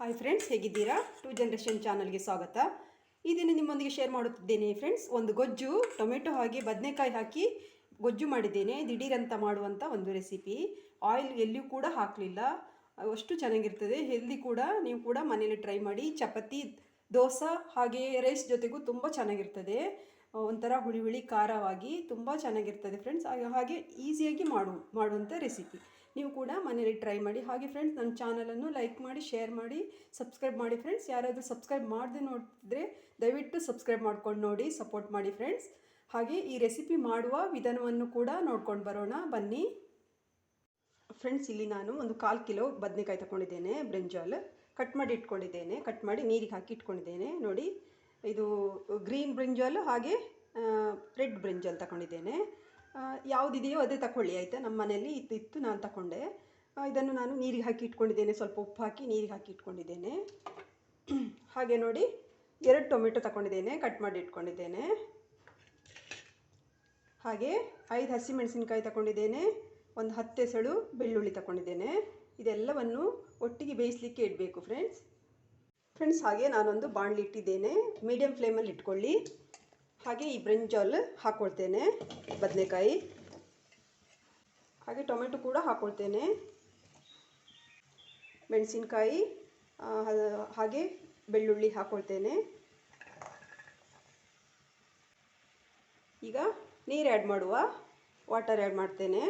Hi friends ಹೇಗಿದ್ದೀರಾ? Two generation ಚಾನಲ್ಗೆ ಸ್ವಾಗತ. ಈ ದಿನ ನಿಮ್ಮೊಂದಿಗೆ ಶೇರ್ ಮಾಡುತ್ತಿದ್ದೇನೆ ಫ್ರೆಂಡ್ಸ್ ಒಂದು ಗೊಜ್ಜು, ಟೊಮೆಟೊ ಹಾಗೆ ಬದನೆಕಾಯಿ ಹಾಕಿ ಗೊಜ್ಜು ಮಾಡಿದ್ದೇನೆ. ದಿಢೀರಂತ ಮಾಡುವಂಥ ಒಂದು ರೆಸಿಪಿ ಆಯಿಲ್ ಎಲ್ಲಿಯೂ ಕೂಡ ಹಾಕಲಿಲ್ಲ. ಅಷ್ಟು ಚೆನ್ನಾಗಿರ್ತದೆ. ಹೆಲ್ದಿ ಕೂಡ. ನೀವು ಕೂಡ ಮನೇಲಿ ಟ್ರೈ ಮಾಡಿ. ಚಪಾತಿ, ದೋಸೆ ಹಾಗೆ ರೈಸ್ ಜೊತೆಗೂ ತುಂಬ ಚೆನ್ನಾಗಿರ್ತದೆ. ಒಂಥರ ಹುಳಿ ಹುಳಿ ಖಾರವಾಗಿ ತುಂಬ ಚೆನ್ನಾಗಿರ್ತದೆ ಫ್ರೆಂಡ್ಸ್ ಹಾಗೆ ಈಸಿಯಾಗಿ ಮಾಡು ಮಾಡುವಂಥ ರೆಸಿಪಿ ನೀವು ಕೂಡ ಮನೇಲಿ ಟ್ರೈ ಮಾಡಿ. ಹಾಗೆ ಫ್ರೆಂಡ್ಸ್ ನನ್ನ ಚಾನಲನ್ನು ಲೈಕ್ ಮಾಡಿ ಶೇರ್ ಮಾಡಿ ಸಬ್ಸ್ಕ್ರೈಬ್ ಮಾಡಿ ಫ್ರೆಂಡ್ಸ್ ಯಾರಾದರೂ ಸಬ್ಸ್ಕ್ರೈಬ್ ಮಾಡದೆ ನೋಡ್ತಿದ್ರೆ ದಯವಿಟ್ಟು ಸಬ್ಸ್ಕ್ರೈಬ್ ಮಾಡ್ಕೊಂಡು ನೋಡಿ ಸಪೋರ್ಟ್ ಮಾಡಿ ಫ್ರೆಂಡ್ಸ್ ಹಾಗೆ ಈ ರೆಸಿಪಿ ಮಾಡುವ ವಿಧಾನವನ್ನು ಕೂಡ ನೋಡ್ಕೊಂಡು ಬರೋಣ. ಬನ್ನಿ. ಫ್ರೆಂಡ್ಸ್ ಇಲ್ಲಿ ನಾನು ಒಂದು ಕಾಲು ಕಿಲೋ ಬದನೆಕಾಯಿ ತಗೊಂಡಿದ್ದೇನೆ ಬ್ರಿಂಜಾಲ್ ಕಟ್ ಮಾಡಿ ಇಟ್ಕೊಂಡಿದ್ದೇನೆ. ಕಟ್ ಮಾಡಿ ನೀರಿಗೆ ಹಾಕಿ ಇಟ್ಕೊಂಡಿದ್ದೇನೆ. ನೋಡಿ ಇದು ಗ್ರೀನ್ ಬ್ರಿಂಜಾಲ್ ಹಾಗೆ ರೆಡ್ ಬ್ರಿಂಜಾಲ್ ತಗೊಂಡಿದ್ದೇನೆ ಯಾವುದಿದೆಯೋ ಅದೇ ತಗೊಳ್ಳಿ ಆಯಿತಾ? ನಮ್ಮ ಮನೆಯಲ್ಲಿ ಇತ್ತು ಇತ್ತು, ನಾನು ತಗೊಂಡೆ ಇದನ್ನು ನಾನು ನೀರಿಗೆ ಹಾಕಿ ಇಟ್ಕೊಂಡಿದ್ದೇನೆ. ಸ್ವಲ್ಪ ಉಪ್ಪು ಹಾಕಿ ನೀರಿಗೆ ಹಾಕಿ ಇಟ್ಕೊಂಡಿದ್ದೇನೆ. ಹಾಗೆ ನೋಡಿ, ಎರಡು ಟೊಮೆಟೊ ತಗೊಂಡಿದ್ದೇನೆ ಕಟ್ ಮಾಡಿ ಇಟ್ಕೊಂಡಿದ್ದೇನೆ. ಹಾಗೆ ಐದು ಹಸಿಮೆಣಸಿನ್ಕಾಯಿ ತಗೊಂಡಿದ್ದೇನೆ ಒಂದು ಹತ್ತು ಎಸಳು ಬೆಳ್ಳುಳ್ಳಿ ತಗೊಂಡಿದ್ದೇನೆ ಇದೆಲ್ಲವನ್ನು ಒಟ್ಟಿಗೆ ಬೇಯಿಸಲಿಕ್ಕೆ ಇಡಬೇಕು ಫ್ರೆಂಡ್ಸ್ ಫ್ರೆಂಡ್ಸ್ ಹಾಗೆ ನಾನೊಂದು ಬಾಣಲಿ ಇಟ್ಟಿದ್ದೇನೆ. ಮೀಡಿಯಮ್ ಫ್ಲೇಮಲ್ಲಿ ಇಟ್ಕೊಳ್ಳಿ. ಹಾಗೆ ಈ ಬ್ರಿಂಜಾಲ್ ಹಾಕ್ಕೊಳ್ತೇನೆ ಬದನೆಕಾಯಿ. ಹಾಗೆ ಟೊಮೆಟೊ ಕೂಡ ಹಾಕ್ಕೊಳ್ತೇನೆ ಮೆಣಸಿನ್ಕಾಯಿ ಹಾಗೆ ಬೆಳ್ಳುಳ್ಳಿ ಹಾಕ್ಕೊಳ್ತೇನೆ ಈಗ ನೀರು ಆ್ಯಡ್ ಮಾಡುವ. ವಾಟರ್ ಆ್ಯಡ್ ಮಾಡ್ತೇನೆ.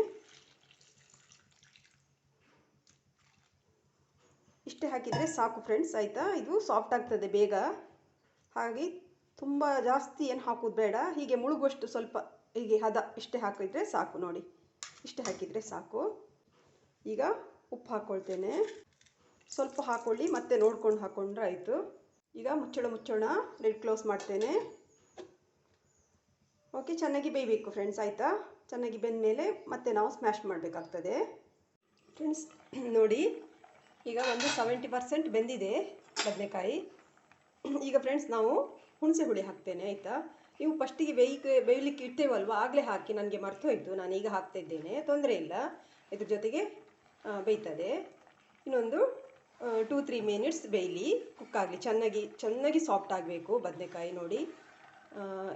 ಇಷ್ಟೇ ಹಾಕಿದರೆ ಸಾಕು ಫ್ರೆಂಡ್ಸ್ ಆಯಿತಾ? ಇದು ಸಾಫ್ಟ್ ಆಗ್ತದೆ ಬೇಗ. ಹಾಗೆ ತುಂಬ ಜಾಸ್ತಿ ಏನು ಹಾಕೋದು ಬೇಡ. ಹೀಗೆ ಮುಳುಗುವಷ್ಟು ಸ್ವಲ್ಪ ಹೀಗೆ ಹದ ಇಷ್ಟೇ ಹಾಕಿದರೆ ಸಾಕು ನೋಡಿ. ಇಷ್ಟೇ ಹಾಕಿದರೆ ಸಾಕು. ಈಗ ಉಪ್ಪು ಹಾಕ್ಕೊಳ್ತೇನೆ ಸ್ವಲ್ಪ ಹಾಕ್ಕೊಳ್ಳಿ ಮತ್ತೆ ನೋಡ್ಕೊಂಡು ಹಾಕ್ಕೊಂಡ್ರೆ ಆಯಿತು. ಈಗ ಮುಚ್ಚಳ ಮುಚ್ಚೋಣ ರೆಡ್ ಕ್ಲೋಸ್ ಮಾಡ್ತೇನೆ. ಓಕೆ ಚೆನ್ನಾಗಿ ಬೇಯಬೇಕು ಫ್ರೆಂಡ್ಸ್ ಆಯಿತಾ? ಚೆನ್ನಾಗಿ ಬೆಂದ ಮೇಲೆ ಮತ್ತೆ ನಾವು ಸ್ಮ್ಯಾಶ್ ಮಾಡಬೇಕಾಗ್ತದೆ. ಫ್ರೆಂಡ್ಸ್ ನೋಡಿ. ಈಗ ಒಂದು ಸೆವೆಂಟಿ ಪರ್ಸೆಂಟ್ ಬೆಂದಿದೆ ಬದನೆಕಾಯಿ. ಈಗ ಫ್ರೆಂಡ್ಸ್ ನಾವು ಹುಣಸೆ ಹುಳಿ ಹಾಕ್ತೇನೆ, ಆಯಿತಾ? ನೀವು ಫಸ್ಟಿಗೆ ಬೇಯಿಕೆ, ಬೇಯಲಿಕ್ಕೆ ಇಟ್ಟೇವಲ್ವ ಆಗಲೇ ಹಾಕಿ ನನಗೆ ಮರ್ತೋಯ್ತು. ನಾನು ಈಗ ಹಾಕ್ತಾ ಇದ್ದೇನೆ. ತೊಂದರೆ ಇಲ್ಲ. ಇದ್ರ ಜೊತೆಗೆ ಬೇಯ್ತದೆ. ಇನ್ನೊಂದು ಟೂ ತ್ರೀ ಮಿನಿಟ್ಸ್ ಬೇಯಲಿ. ಕುಕ್ ಆಗಲಿ. ಚೆನ್ನಾಗಿ ಚೆನ್ನಾಗಿ ಸಾಫ್ಟ್ ಆಗಬೇಕು ಬದನೆಕಾಯಿ ನೋಡಿ.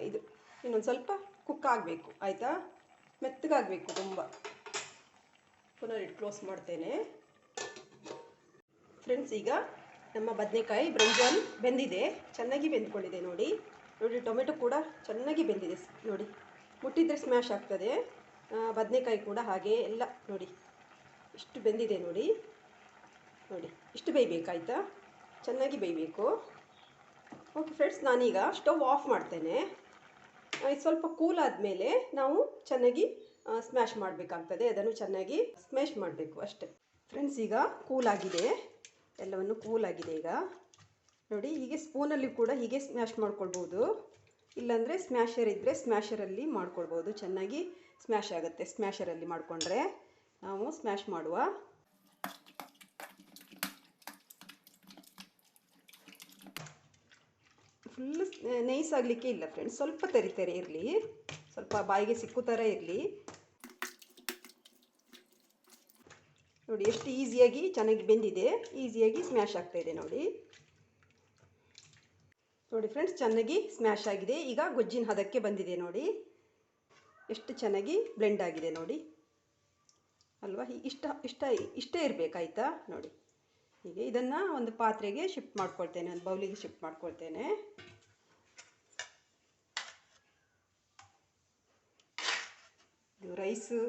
ಇದು, ಇನ್ನೊಂದು ಸ್ವಲ್ಪ ಕುಕ್ ಆಗಬೇಕು, ಆಯಿತಾ? ಮೆತ್ತಗಾಗಬೇಕು ತುಂಬ. ಪುನರ್ ಇಟ್ಟು ಕ್ಲೋಸ್ ಮಾಡ್ತೇನೆ. ಫ್ರೆಂಡ್ಸ್ ಈಗ ನಮ್ಮ ಬದನೆಕಾಯಿ ಬ್ರಂಜಾಲ್ ಬೆಂದಿದೆ. ಚೆನ್ನಾಗಿ ಬೆಂದ್ಕೊಂಡಿದೆ ನೋಡಿ. ನೋಡಿ, ಟೊಮೆಟೊ ಕೂಡ ಚೆನ್ನಾಗಿ ಬೆಂದಿದೆ. ನೋಡಿ, ಮುಟ್ಟಿದ್ರೆ ಸ್ಮ್ಯಾಶ್ ಆಗ್ತದೆ. ಬದನೆಕಾಯಿ ಕೂಡ ಹಾಗೆ ಎಲ್ಲ ನೋಡಿ, ಇಷ್ಟು ಬೆಂದಿದೆ ನೋಡಿ. ನೋಡಿ, ಇಷ್ಟು ಬೇಯಬೇಕಾಯ್ತಾ? ಚೆನ್ನಾಗಿ ಬೇಯಬೇಕು. ಓಕೆ ಫ್ರೆಂಡ್ಸ್ ನಾನೀಗ ಸ್ಟವ್ ಆಫ್ ಮಾಡ್ತೇನೆ. ಸ್ವಲ್ಪ ಕೂಲ್ ಆದಮೇಲೆ ನಾವು ಚೆನ್ನಾಗಿ ಸ್ಮ್ಯಾಶ್ ಮಾಡಬೇಕಾಗ್ತದೆ. ಅದನ್ನು ಚೆನ್ನಾಗಿ ಸ್ಮ್ಯಾಶ್ ಮಾಡಬೇಕು ಅಷ್ಟೇ. ಫ್ರೆಂಡ್ಸ್ ಈಗ ಕೂಲ್ ಆಗಿದೆ. ಎಲ್ಲವನ್ನು ಕೂಲ್ ಆಗಿದೆ ಈಗ. ನೋಡಿ, ಹೀಗೆ ಸ್ಪೂನಲ್ಲಿ ಕೂಡ ಹೀಗೆ ಸ್ಮ್ಯಾಶ್ ಮಾಡ್ಕೊಳ್ಬೋದು ಇಲ್ಲಾಂದರೆ ಸ್ಮ್ಯಾಶರ್ ಇದ್ದರೆ ಸ್ಮ್ಯಾಶರಲ್ಲಿ ಮಾಡ್ಕೊಳ್ಬೋದು ಚೆನ್ನಾಗಿ ಸ್ಮ್ಯಾಶ್ ಆಗುತ್ತೆ ಸ್ಮ್ಯಾಶರಲ್ಲಿ ಮಾಡಿಕೊಂಡ್ರೆ. ನಾವು ಸ್ಮ್ಯಾಶ್ ಮಾಡುವ. ಫುಲ್ ನೈಸ್ ಆಗಲಿಕ್ಕೆ ಇಲ್ಲ ಫ್ರೆಂಡ್ಸ್ ಸ್ವಲ್ಪ ತೆರಿತೆರೆ ಇರಲಿ. ಸ್ವಲ್ಪ ಬಾಯಿಗೆ ಸಿಕ್ಕು ಥರ ಇರಲಿ. ನೋಡಿ, ಎಷ್ಟು ಈಸಿಯಾಗಿ ಚೆನ್ನಾಗಿ ಬೆಂದಿದೆ. ಈಸಿಯಾಗಿ ಸ್ಮ್ಯಾಶ್ ಆಗ್ತಾ ಇದೆ ನೋಡಿ. ನೋಡಿ ಫ್ರೆಂಡ್ಸ್, ಚೆನ್ನಾಗಿ ಸ್ಮ್ಯಾಶ್ ಆಗಿದೆ. ಈಗ ಗೊಜ್ಜಿನ ಹದಕ್ಕೆ ಬಂದಿದೆ ನೋಡಿ. ಎಷ್ಟು ಚೆನ್ನಾಗಿ ಬ್ಲೆಂಡ್ ಆಗಿದೆ ನೋಡಿ. ಅಲ್ವಾ? ಇಷ್ಟ ಇಷ್ಟ, ಇಷ್ಟೇ ಇರಬೇಕಾಯ್ತಾ? ನೋಡಿ. ಹೀಗೆ ಇದನ್ನು ಒಂದು ಪಾತ್ರೆಗೆ ಶಿಫ್ಟ್ ಮಾಡ್ಕೊಳ್ತೇನೆ, ಒಂದು ಬೌಲಿಗೆ ಶಿಫ್ಟ್ ಮಾಡ್ಕೊಳ್ತೇನೆ. ಇದು ರೈಸು.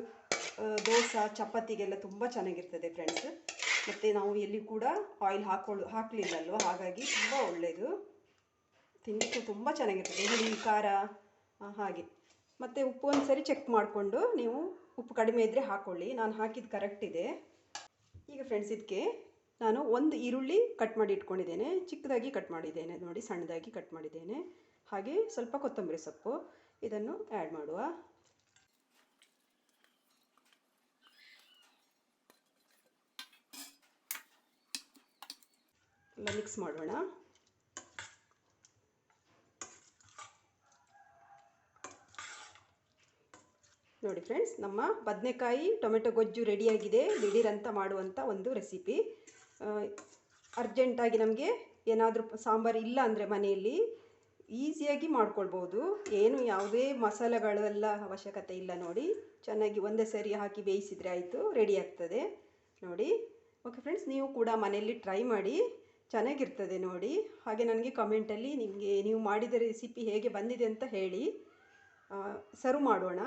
ದೋಸೆ, ಚಪಾತಿಗೆಲ್ಲ ತುಂಬ ಚೆನ್ನಾಗಿರ್ತದೆ ಫ್ರೆಂಡ್ಸ್ ಮತ್ತು ನಾವು ಎಲ್ಲಿ ಕೂಡ ಆಯಿಲ್ ಹಾಕೊಳ್ಳು ಹಾಕಲಿಲ್ಲ ಅಲ್ವಾ ಹಾಗಾಗಿ ತುಂಬ ಒಳ್ಳೆಯದು ತಿನ್ನಲಿಕ್ಕೆ ತುಂಬ ಚೆನ್ನಾಗಿರ್ತದೆ. ಹುಳಿ, ಖಾರ ಹಾಗೆ. ಮತ್ತು ಉಪ್ಪು ಒಂದು ಸರಿ ಚೆಕ್ ಮಾಡಿಕೊಂಡು ನೀವು ಉಪ್ಪು ಕಡಿಮೆ ಇದ್ದರೆ ಹಾಕ್ಕೊಳ್ಳಿ ನಾನು ಹಾಕಿದ್ದು ಕರೆಕ್ಟ್ ಇದೆ. ಈಗ ಫ್ರೆಂಡ್ಸ್ ಇದಕ್ಕೆ ನಾನು ಒಂದು ಈರುಳ್ಳಿ ಕಟ್ ಮಾಡಿ ಇಟ್ಕೊಂಡಿದ್ದೇನೆ. ಚಿಕ್ಕದಾಗಿ ಕಟ್ ಮಾಡಿದ್ದೇನೆ. ನೋಡಿ, ಸಣ್ಣದಾಗಿ ಕಟ್ ಮಾಡಿದ್ದೇನೆ. ಹಾಗೆ ಸ್ವಲ್ಪ ಕೊತ್ತಂಬರಿ ಸೊಪ್ಪು. ಇದನ್ನು ಆ್ಯಡ್ ಮಾಡುವ. ಮಿಕ್ಸ್ ಮಾಡೋಣ. ನೋಡಿ ಫ್ರೆಂಡ್ಸ್ ನಮ್ಮ ಬದನೆಕಾಯಿ, ಟೊಮೆಟೊ ಗೊಜ್ಜು ರೆಡಿಯಾಗಿದೆ ದಿಢೀರಂತ ಮಾಡುವಂಥ ಒಂದು ರೆಸಿಪಿ ಅರ್ಜೆಂಟಾಗಿ ನಮಗೆ ಏನಾದರೂ ಸಾಂಬಾರು ಇಲ್ಲ ಅಂದರೆ ಮನೆಯಲ್ಲಿ ಈಸಿಯಾಗಿ ಮಾಡ್ಕೊಳ್ಬೋದು. ಏನು ಯಾವುದೇ ಮಸಾಲೆಗಳೆಲ್ಲ ಅವಶ್ಯಕತೆ ಇಲ್ಲ ನೋಡಿ. ಚೆನ್ನಾಗಿ ಒಂದೇ ಸರಿ ಹಾಕಿ ಬೇಯಿಸಿದರೆ ಆಯಿತು ರೆಡಿ ಆಗ್ತದೆ. ನೋಡಿ ಓಕೆ ಫ್ರೆಂಡ್ಸ್ ನೀವು ಕೂಡ ಮನೆಯಲ್ಲಿ ಟ್ರೈ ಮಾಡಿ. ಚೆನ್ನಾಗಿರ್ತದೆ ನೋಡಿ. ಹಾಗೆ ನನಗೆ ಕಮೆಂಟಲ್ಲಿ ನಿಮಗೆ ನೀವು ಮಾಡಿದ ರೆಸಿಪಿ ಹೇಗೆ ಬಂದಿದೆ ಅಂತ ಹೇಳಿ ಸರ್ವ್ ಮಾಡೋಣ.